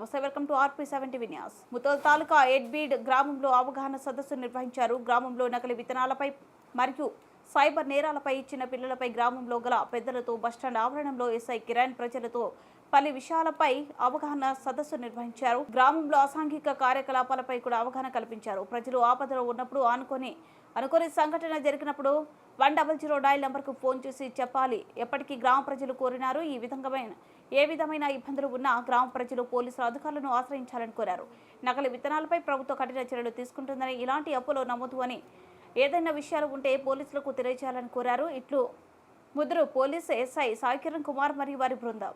నమస్తే welcome to RP seventy Vinyas Mudhol taluka Edbid గ్రామంలో అవగాహన సదస్సు నిర్వహించారు. గ్రామంలో నకలి విత్తనాలపై మరియు సైబర్ నేరాలపై చిన్న పిల్లలపై గ్రామంలో గల పెద్దలతో బస్టాండ్ ఆవరణంలో ఎస్ఐ కిరణ్ ప్రజలతో పలు విషయాలపై అవగాహన సదస్సు నిర్వహించారు. గ్రామంలో అసాంఘిక కార్యకలాపాలపై కూడా అవగాహన కల్పించారు. ప్రజలు ఆపదలో ఉన్నప్పుడు ఆనుకొని అనుకోని సంఘటన జరిగినప్పుడు వన్ డబల్ జీరో డైల్ నెంబర్కు ఫోన్ చేసి చెప్పాలి. ఎప్పటికీ గ్రామ ప్రజలు కోరినారు. ఈ విధంగా ఏ విధమైన ఇబ్బందులు ఉన్నా గ్రామ ప్రజలు పోలీసులు అధికారులను ఆశ్రయించాలని కోరారు. నకలి విత్తనాలపై ప్రభుత్వ కఠిన చర్యలు తీసుకుంటుందని ఇలాంటి అప్పులో నమోదు అని ఏదైనా విషయాలు ఉంటే పోలీసులకు తెలియజేయాలని కోరారు. ఇట్లు ముద్రు పోలీసు ఎస్ఐ సాయి కిరణ్ కుమార్ మరియు వారి బృందం.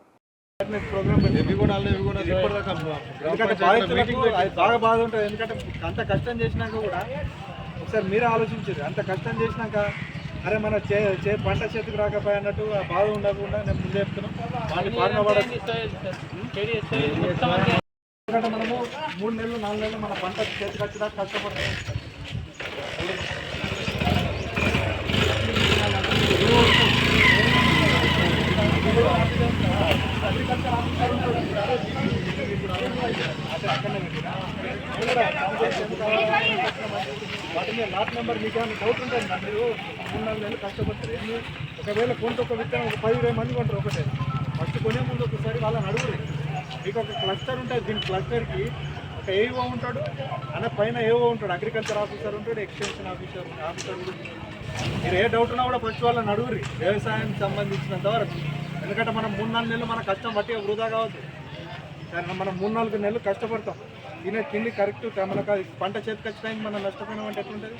బాగా బాధ ఉంటుంది. ఎందుకంటే అంత కష్టం చేసినాక కూడా ఒకసారి మీరే ఆలోచించారు. అంత కష్టం చేసినాక అరే మన చే చే పంట చేతికి రాకపోయి అన్నట్టు ఆ బాధ ఉండకుండా నేను ముందే చెప్తున్నాం. వాళ్ళని బారిన పడదు ఎందుకంటే మనము మూడు నెలలు నాలుగు నెలలు మన పంట చేతికి వచ్చేదాకా కష్టపడతాం వాటి మీద లాట్ నెంబర్ మీకు ఏమైనా డౌట్ ఉంటుంది నా మీరు మూడు నాలుగు నెలలు కష్టపడతారు ఒకవేళ కొంత ఒక విత్తనం ఒక పది ఇరవై మంది కొంటారు ఒకటే ఫస్ట్ కొనే ముందు ఒకసారి వాళ్ళని అడుగురు మీకు ఒక క్లస్టర్ ఉంటుంది దీని క్లస్టర్కి ఒక ఏవో ఉంటాడు అనే పైన ఏవో ఉంటాడు అగ్రికల్చర్ ఆఫీసర్ ఉంటాడు ఎక్స్టెన్షన్ ఆఫీసర్ ఆఫీసర్ మీరు ఏ డౌట్ ఉన్నా కూడా ఫస్ట్ వాళ్ళని అడుగురి వ్యవసాయానికి సంబంధించినంత వరకు ఎందుకంటే మనం మూడు నాలుగు నెలలు మన కష్టం బట్టి వృధా కావద్దు కానీ మనం మూడు నాలుగు నెలలు కష్టపడతాం. తినే తిండి కరెక్ట్ మనకు పంట చేతికి వచ్చిన మనం నష్టపోయినాం అంటే ఎట్లుంటుంది?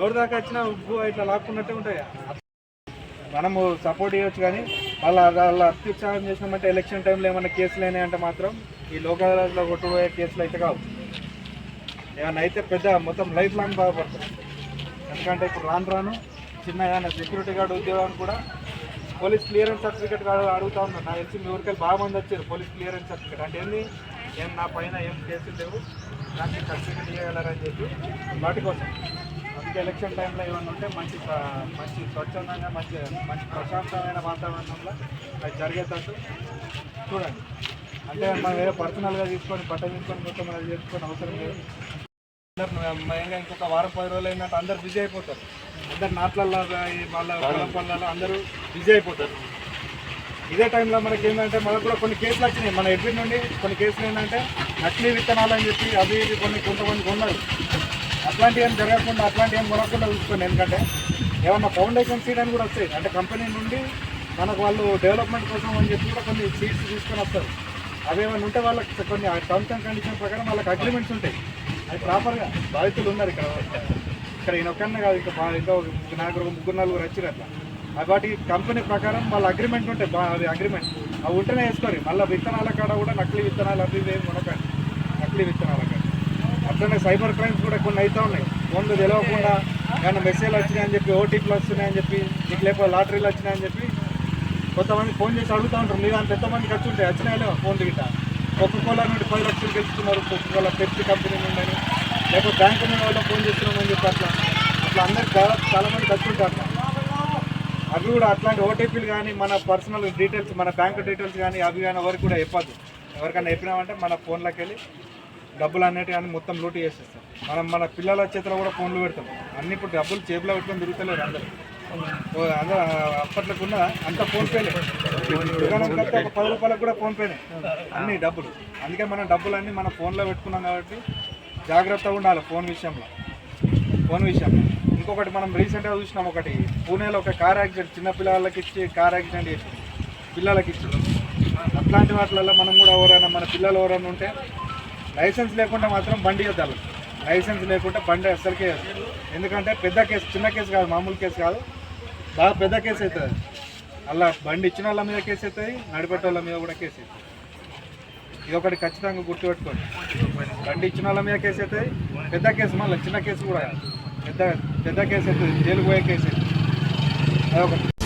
ఎవరి దాకా వచ్చినా ఉప్పు ఇట్లా లాక్కున్నట్టే ఉంటాయి. మనము సపోర్ట్ చేయొచ్చు కానీ వాళ్ళ వాళ్ళ అత్యుత్సాహం చేసినామంటే ఎలక్షన్ టైంలో ఏమైనా కేసులు అయినాయంటే మాత్రం ఈ లోకాలలో కొట్టుపోయే కేసులు అయితే కావు. ఏమైనా అయితే పెద్ద మొత్తం లైఫ్ లాంగ్ బాధపడతారు ఎందుకంటే ఇప్పుడు రాను రాను చిన్న ఏమైనా సెక్యూరిటీ గార్డ్ ఉద్యోగం కూడా పోలీస్ క్లియరెన్స్ సర్టిఫికేట్ అడుగుతా ఉన్నాను నాకు తెలిసి మీ ఊరికెళ్ళి బాగా మంది వచ్చారు పోలీస్ క్లియరెన్స్ సర్టిఫికేట్. అంటే ఏంది? ఏం నా పైన ఏం కేసులు లేవు. నాకు సర్టిఫికేట్ ఇవ్వగలరని చెప్పి వాటి కోసం. అందుకే ఎలక్షన్ టైంలో ఏమన్నా ఉంటే మంచి మంచి స్వచ్ఛందంగా మంచి మంచి ప్రశాంతమైన వాతావరణంలో అది జరిగేటట్టు చూడండి. అంటే మనం వేరే పర్సనల్గా తీసుకొని బట్ట తీసుకొని మొత్తం అది చేసుకొని అవసరం లేదు. అందరు ఇంకా ఇంకొక వారం పది రోజులు అయినట్టు అందరు బిజీ అయిపోతారు. అందరు నాట్లల్లో వాళ్ళ పొలం పనులలో అందరూ బిజీ అయిపోతారు. ఇదే టైంలో మనకి ఏంటంటే మనకు కూడా కొన్ని కేసులు వచ్చినాయి. మన ఎడ్బిట్ నుండి కొన్ని కేసులు ఏంటంటే నకిలీ విత్తనాలు అని చెప్పి అవి ఇవి కొన్ని కొంతమంది కొన్నారు. అట్లాంటివి ఏం జరగకుండా అట్లాంటివి ఏం కొనకుండా చూసుకోండి. ఎందుకంటే ఏమన్నా ఫౌండేషన్ సీడ్ అని కూడా వస్తాయి. అంటే కంపెనీ నుండి మనకు వాళ్ళు డెవలప్మెంట్ కోసం అని చెప్పి కూడా కొన్ని సీడ్స్ తీసుకొని వస్తారు. అవి ఏమైనా ఉంటే వాళ్ళకి కొన్ని టర్మ్స్ అండ్ కండిషన్ ప్రకారం వాళ్ళకి అగ్రిమెంట్స్ ఉంటాయి. అది ప్రాపర్గా బాధితులు ఉన్నారు ఇక్కడ. ఇక్కడ ఈయన ఒక్కనే కాదు ఇంకా ఇంకా ఒక నలుగురు ముగ్గురు నలుగురు వచ్చారు అట్లా. వాటి కంపెనీ ప్రకారం వాళ్ళ అగ్రిమెంట్ ఉంటాయి బా అది అగ్రిమెంట్ అవి ఉంటేనే వేసుకోరు. మళ్ళీ విత్తనాల కాడ కూడా నకిలీ విత్తనాలు అవి ఏం ఏమి నకిలీ విత్తనాల కాడ. అట్లనే సైబర్ క్రైమ్స్ కూడా కొన్ని అవుతా ఉన్నాయి. ఫోన్లు తెలియకుండా కానీ మెసేజ్లు వచ్చినాయని చెప్పి ఓటీపీలు వస్తున్నాయని చెప్పి నీకు లేకపోతే లాటరీలు వచ్చినాయని చెప్పి కొంతమంది ఫోన్ చేసి అడుగుతూ ఉంటారు. మీ దాంట్లో ఎంతమందికి వచ్చి ఉంటాయి? వచ్చినాయో ఫోన్ గిట్ట? కోకో కోలా నుండి పది లక్షలు గెలుచుకున్నారు కోలా పెప్సీ కంపెనీ నుండి అని. లేకపోతే బ్యాంక్ ఉన్న వాళ్ళు ఫోన్ చేస్తున్నామని చెప్పి అట్లా. అట్లా అందరు చాలా చాలా మంది వచ్చి అవి కూడా అట్లాంటి ఓటీపీలు కానీ మన పర్సనల్ డీటెయిల్స్ మన బ్యాంక్ డీటెయిల్స్ కానీ అవి కానీ ఎవరికి కూడా చెప్పద్దు. ఎవరికైనా చెప్పినామంటే మన ఫోన్లోకి వెళ్ళి డబ్బులు అన్నిటి కానీ మొత్తం లూటు చేసేస్తాం మనం మన పిల్లల చేతిలో కూడా ఫోన్లు పెడతాం. అన్ని ఇప్పుడు డబ్బులు చేతిలో పెట్టుకొని తిరుగుతలేరు అందరూ. ఓ అందరూ అప్పట్లోకి ఉన్న అంత ఫోన్పేలే దుకాణం కడితే ఒక పది రూపాయలకు కూడా ఫోన్పేనే అన్ని డబ్బులు. అందుకే మనం డబ్బులన్నీ మన ఫోన్లో పెట్టుకున్నాం కాబట్టి జాగ్రత్తగా ఉండాలి ఫోన్ విషయంలో. ఫోన్ విషయంలో. ఇంకొకటి మనం రీసెంట్గా చూసినాం ఒకటి పూణేలో ఒక కార్ యాక్సిడెంట్ చిన్న పిల్లలకి ఇచ్చి కార్ యాక్సిడెంట్ చేసి పిల్లలకి ఇచ్చారు అట్లాంటి వాటిలలో మనం కూడా ఎవరైనా మన పిల్లలు ఎవరైనా ఉంటే లైసెన్స్ లేకుండా మాత్రం బండి ఇవ్వద్దాలి లైసెన్స్ లేకుంటే బండి అసలుకే ఎందుకంటే పెద్ద కేసు చిన్న కేసు కాదు మామూలు కేసు కాదు. బాగా పెద్ద కేసు అవుతుంది. అలా బండి ఇచ్చిన వాళ్ళ మీద కేసు అవుతుంది నడిపెట్టే వాళ్ళ మీద కూడా కేసు అవుతుంది. ఇది ఒకటి ఖచ్చితంగా గుర్తుపెట్టుకోండి. బండి ఇచ్చిన వాళ్ళ మీద కేసు అవుతుంది పెద్ద కేసు మళ్ళీ చిన్న కేసు కూడా. పెద్ద పెద్ద కేసు అవుతుంది జైలు పోయే కేసు అవుతుంది అదొకటి.